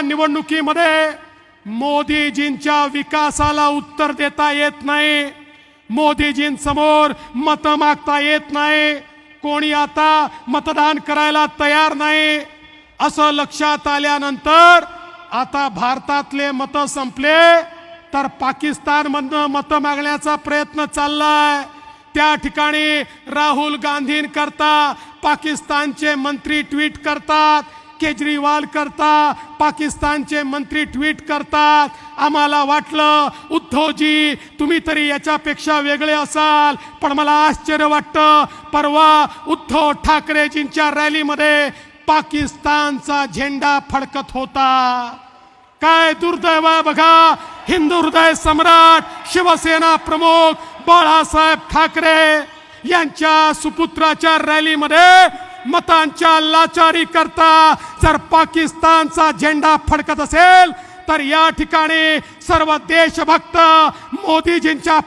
निवडणुकीमध्ये मोदीजींच्या विकासाला उत्तर देता येत नाही. मोदीजींसमोर मतं मागता येत नाही. कोणी आता मतदान करायला तयार नाही. असं लक्षात आल्यानंतर आता भारतातले मतं संपले तर पाकिस्तानमधनं मतं मागण्याचा प्रयत्न चाललाय. त्या ठिकाणी राहुल गांधींकरता पाकिस्तानचे मंत्री ट्विट करतात. केजरीवाल करता पाकिस्तानचे मंत्री ट्विट करतात. आम्हाला वाटलं उद्धवजी तुम्ही तरी याच्यापेक्षा वेगळे असाल. पण मला आश्चर्य वाटतं परवा उद्धव ठाकरेजींच्या रॅलीमध्ये पाकिस्तानचा झेंडा फडकत होता. काय दुर्दैव बघा हिंदू हृदय सम्राट शिवसेना प्रमुख बाळासाहेब ठाकरे यांच्या सुपुत्राच्या रॅलीमध्ये मतांच्या लाचारी करता जर पाकिस्तानचा झेंडा फडकत असेल तर या ठिकाणी सर्व देशभक्त मोदीजींच्या